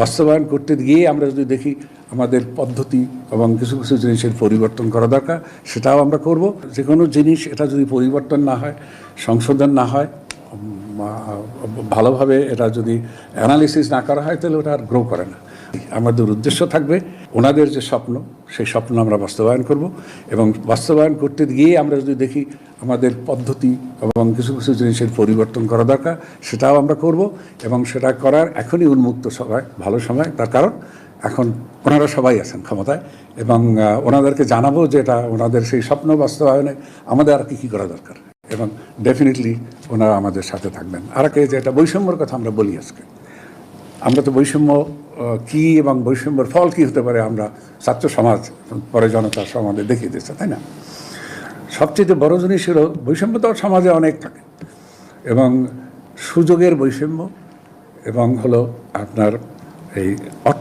বাস্তবায়ন করতে গিয়ে আমরা যদি দেখি আমাদের পদ্ধতি এবং কিছু কিছু জিনিসের পরিবর্তন করা দরকার, সেটাও আমরা করব। যে কোনো জিনিস, এটা যদি পরিবর্তন না হয়, সংশোধন না হয় ভালোভাবে এটা যদি অ্যানালিসিস না করা হয়, তাহলে ওটা আর গ্রো করে না। আমাদের উদ্দেশ্য থাকবে ওনাদের যে স্বপ্ন, সেই স্বপ্ন আমরা বাস্তবায়ন করব এবং বাস্তবায়ন করতে গিয়ে আমরা যদি দেখি আমাদের পদ্ধতি এবং কিছু কিছু জিনিসের পরিবর্তন করা দরকার, সেটাও আমরা করব এবং সেটা করার এখনই উন্মুক্ত সময় ভালো সময়। তার কারণ, এখন ওনারা সবাই আছেন ক্ষমতায় এবং ওনাদেরকে জানাব যে এটা ওনাদের সেই স্বপ্ন বাস্তবায়নে আমাদের আর কী কী করা দরকার। এবং ডেফিনেটলি ওনারা আমাদের সাথে থাকবেন। আর একটা বৈষম্যর কথা আমরা বলি আজকে। আমরা তো বৈষম্য কি এবং বৈষম্যের ফল কি হতে পারে আমরা ছাত্র সমাজ পরে জনতা সমাজে দেখিয়ে দিচ্ছে তাই না? সবচেয়ে বড় জিনিস হলো বৈষম্য তো সমাজে অনেক থাকে। এবং সুযোগের বৈষম্য এবং হলো আপনার এই অর্থ